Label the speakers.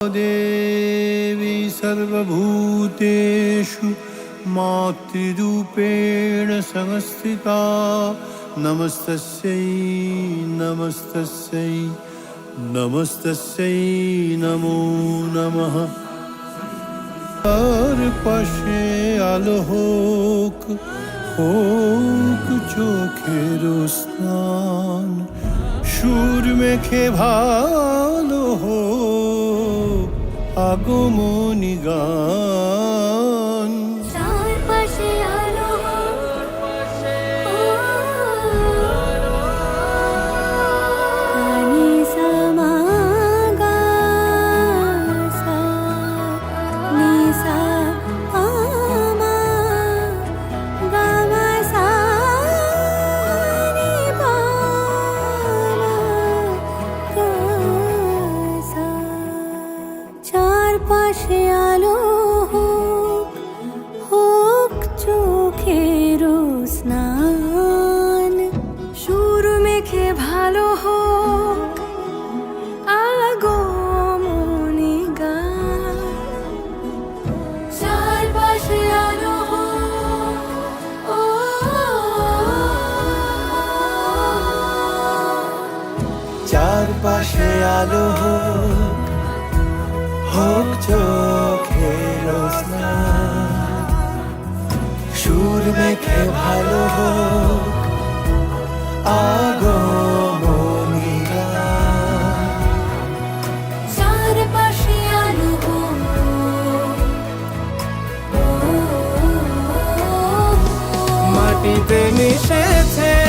Speaker 1: देवी सर्वभूतेषु मातृरूपेण संस्थिता नमस्तस्यै नमस्तस्यै নমস্তস্যৈ নমো নমঃ আর পাশে আলো হোক হোক চোখের স্নান সুর মেখে ভালো হোক আগমনী গান।
Speaker 2: চারপাশে আলো হোক হোক চোখের স্নান। সুর মেখে ভালো হোক, আগমনী গান। চারপাশে আলো
Speaker 1: চারপাশে আলো হোক মেঘে ভালো হোক? আগমনী যার পাশে আলো মাটিতে মিশেছে